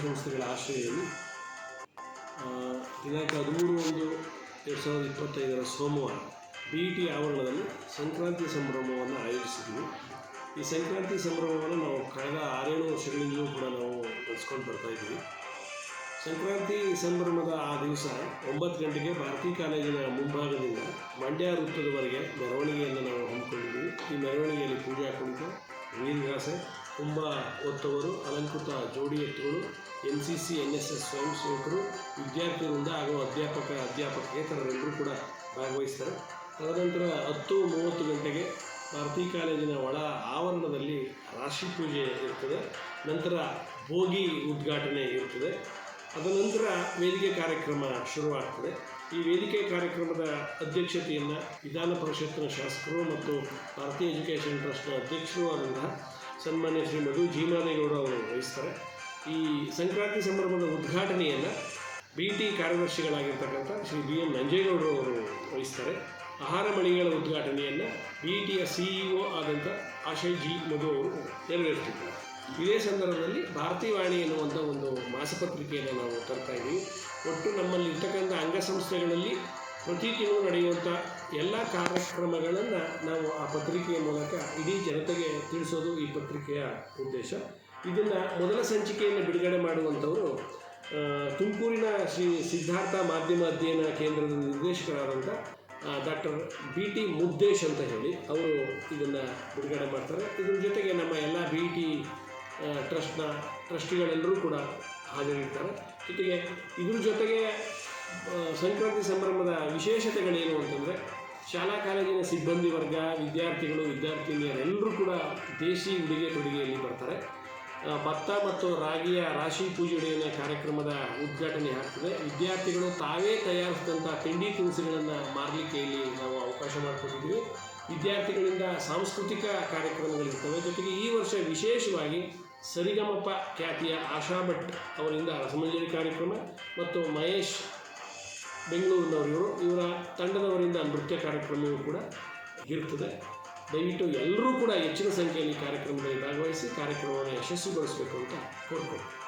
ಸಂಸ್ಥೆಗಳ ಆಶ್ರಯದಲ್ಲಿ ಆ, ದಿನಾಂಕ ಹದಿಮೂರು ಒಂದು ಎರಡು ಸಾವಿರದ ಇಪ್ಪತ್ತೈದರ ಸೋಮವಾರ ಬಿ ಇ ಟಿ ಆವರಣದಲ್ಲಿ ಸಂಕ್ರಾಂತಿ ಸಂಭ್ರಮವನ್ನು ಆಯೋಜಿಸಿದ್ವಿ. ಈ ಸಂಕ್ರಾಂತಿ ಸಂಭ್ರಮವನ್ನು ನಾವು ಕಳೆದ ಆರೇಳು ವರ್ಷಗಳಿಂದಲೂ ಕೂಡ ನಾವು ನಡೆಸ್ಕೊಂಡು ಬರ್ತಾ ಇದ್ದೀವಿ. ಸಂಕ್ರಾಂತಿ ಸಂಭ್ರಮದ ಆ ದಿವಸ ಒಂಬತ್ತು ಗಂಟೆಗೆ ಭಾರತೀಯ ಕಾಲೇಜಿನ ಮುಂಭಾಗದಿಂದ ಮಂಡ್ಯ ವೃತ್ತದವರೆಗೆ ಮೆರವಣಿಗೆಯನ್ನು ನಾವು ಹಮ್ಮಿಕೊಂಡಿದ್ದೀವಿ. ಈ ಮೆರವಣಿಗೆಯಲ್ಲಿ ಪೂಜೆ ಕುಣಿತ ವೀರಗಾಸೆ ಕುಂಭ ಹೊತ್ತವರು ಅಲಂಕೃತ ಜೋಡಿ ಎತ್ತುಗಳು, N C C, N S S ಸ್ವಯಂ ಸೇವಕರು ವಿದ್ಯಾರ್ಥಿ ವೃಂದ ಹಾಗೂ ಅಧ್ಯಾಪಕ ಅಧ್ಯಾಪಕೇತರರೆಲ್ಲರೂ ಕೂಡ ಭಾಗವಹಿಸ್ತಾರೆ ತದನಂತರ ಹತ್ತು ಮೂವತ್ತು ಗಂಟೆಗೆ ಭಾರತೀಯ ಕಾಲೇಜಿನ ಒಳ ಆವರಣದಲ್ಲಿ ರಾಶಿ ಪೂಜೆ ಇರ್ತದೆ. ನಂತರ ಭೋಗಿ ಉದ್ಘಾಟನೆ ಇರ್ತದೆ. ಅದನಂತರ ವೇದಿಕೆ ಕಾರ್ಯಕ್ರಮ ಶುರುವಾಗ್ತದೆ. ಈ ವೇದಿಕೆ ಕಾರ್ಯಕ್ರಮದ ಅಧ್ಯಕ್ಷತೆಯನ್ನು ವಿಧಾನ ಪರಿಷತ್ತಿನ ಶಾಸಕರು ಮತ್ತು ಭಾರತೀಯ ಎಜುಕೇಷನ್ ಟ್ರಸ್ಟ್ನ ಅಧ್ಯಕ್ಷರು ಆದಂತಹ ಸನ್ಮಾನ್ಯ ಶ್ರೀ ಮಧು ಜೀಮಾದೇಗೌಡ ಅವರು ವಹಿಸ್ತಾರೆ. ಈ ಸಂಕ್ರಾಂತಿ ಸಂಭ್ರಮದ ಉದ್ಘಾಟನೆಯನ್ನು ಬಿ ಟಿ ಕಾರ್ಯದರ್ಶಿಗಳಾಗಿರ್ತಕ್ಕಂಥ ಶ್ರೀ ಬಿ ಎನ್ ನಂಜೇಗೌಡರು ಅವರು ವಹಿಸ್ತಾರೆ. ಆಹಾರ ಮಳಿಗೆಗಳ ಉದ್ಘಾಟನೆಯನ್ನು ಬಿ ಟಿಯ ಸಿಇಒ ಆದಂಥ ಆಶಯ್ ಜಿ ಮಧು ಅವರು ನೆರವೇರಿಸಿದ್ದಾರೆ ಇದೇ ಸಂದರ್ಭದಲ್ಲಿ ಭಾರತೀಯ ವಾಣಿ ಎನ್ನುವಂಥ ಒಂದು ಮಾಸಪತ್ರಿಕೆಯನ್ನು ನಾವು ತರ್ತಾ ಇದ್ದೀವಿ. ಒಟ್ಟು ನಮ್ಮಲ್ಲಿ ಇರ್ತಕ್ಕಂಥ ಅಂಗಸಂಸ್ಥೆಗಳಲ್ಲಿ ಪ್ರತಿ ತಿಂಗಳು ನಡೆಯುವಂಥ ಎಲ್ಲ ಕಾರ್ಯಕ್ರಮಗಳನ್ನು ನಾವು ಆ ಪತ್ರಿಕೆಯ ಮೂಲಕ ಇಡೀ ಜನತೆಗೆ ತಿಳಿಸೋದು ಈ ಪತ್ರಿಕೆಯ ಉದ್ದೇಶ. ಇದನ್ನು ಮೊದಲ ಸಂಚಿಕೆಯನ್ನು ಬಿಡುಗಡೆ ಮಾಡುವಂಥವರು ತುಮಕೂರಿನ ಶ್ರೀ ಸಿದ್ಧಾರ್ಥ ಮಾಧ್ಯಮ ಅಧ್ಯಯನ ಕೇಂದ್ರದ ನಿರ್ದೇಶಕರಾದಂಥ ಡಾಕ್ಟರ್ ಬಿ ಟಿ ಮುದ್ದೇಶ್ ಅಂತ ಹೇಳಿ ಅವರು ಇದನ್ನು ಬಿಡುಗಡೆ ಮಾಡ್ತಾರೆ. ಇದ್ರ ಜೊತೆಗೆ ನಮ್ಮ ಎಲ್ಲ ಬಿ ಟಿ ಟ್ರಸ್ಟ್ನ ಟ್ರಸ್ಟಿಗಳೆಲ್ಲರೂ ಕೂಡ ಹಾಜರಿರ್ತಾರೆ. ಜೊತೆಗೆ ಇದ್ರ ಜೊತೆಗೆ ಸಂಕ್ರಾಂತಿ ಸಂಭ್ರಮದ ವಿಶೇಷತೆಗಳೇನು ಅಂತಂದರೆ, ಶಾಲಾ ಕಾಲೇಜಿನ ಸಿಬ್ಬಂದಿ ವರ್ಗ, ವಿದ್ಯಾರ್ಥಿಗಳು, ವಿದ್ಯಾರ್ಥಿನಿಯರೆಲ್ಲರೂ ಕೂಡ ದೇಶಿ ಉಡುಗೆ ತೊಡುಗೆಯಲ್ಲಿ ಬರ್ತಾರೆ. ಭತ್ತ ಮತ್ತು ರಾಗಿಯ ರಾಶಿ ಪೂಜೆಯ ಕಾರ್ಯಕ್ರಮದ ಉದ್ಘಾಟನೆ ಆಗ್ತದೆ. ವಿದ್ಯಾರ್ಥಿಗಳು ತಾವೇ ತಯಾರಿಸಿದಂಥ ತಿಂಡಿ ತಿನಿಸುಗಳನ್ನು ಮಾರಲಿಕ್ಕೆ ಇಲ್ಲಿ ನಾವು ಅವಕಾಶ ಮಾಡಿಕೊಟ್ಟಿದ್ದೀವಿ. ವಿದ್ಯಾರ್ಥಿಗಳಿಂದ ಸಾಂಸ್ಕೃತಿಕ ಕಾರ್ಯಕ್ರಮಗಳಿರ್ತವೆ. ಜೊತೆಗೆ ಈ ವರ್ಷ ವಿಶೇಷವಾಗಿ ಸರಿಗಮಪ ಖ್ಯಾತಿಯ ಆಶಾ ಭಟ್ ಅವರಿಂದ ರಸಮಂಜರಿ ಕಾರ್ಯಕ್ರಮ ಮತ್ತು ಮಹೇಶ್ ಬೆಂಗಳೂರಿನವರು, ಇವರ ತಂಡದವರಿಂದ ನೃತ್ಯ ಕಾರ್ಯಕ್ರಮವೂ ಕೂಡ ಇರ್ತದೆ ದಯವಿಟ್ಟು ಎಲ್ಲರೂ ಕೂಡ ಹೆಚ್ಚಿನ ಸಂಖ್ಯೆಯಲ್ಲಿ ಕಾರ್ಯಕ್ರಮದಲ್ಲಿ ಭಾಗವಹಿಸಿ, ಕಾರ್ಯಕ್ರಮವನ್ನು ಯಶಸ್ವಿಗೊಳಿಸಬೇಕು ಅಂತ ಕೋರ್ಕೊಳ್ತೀನಿ.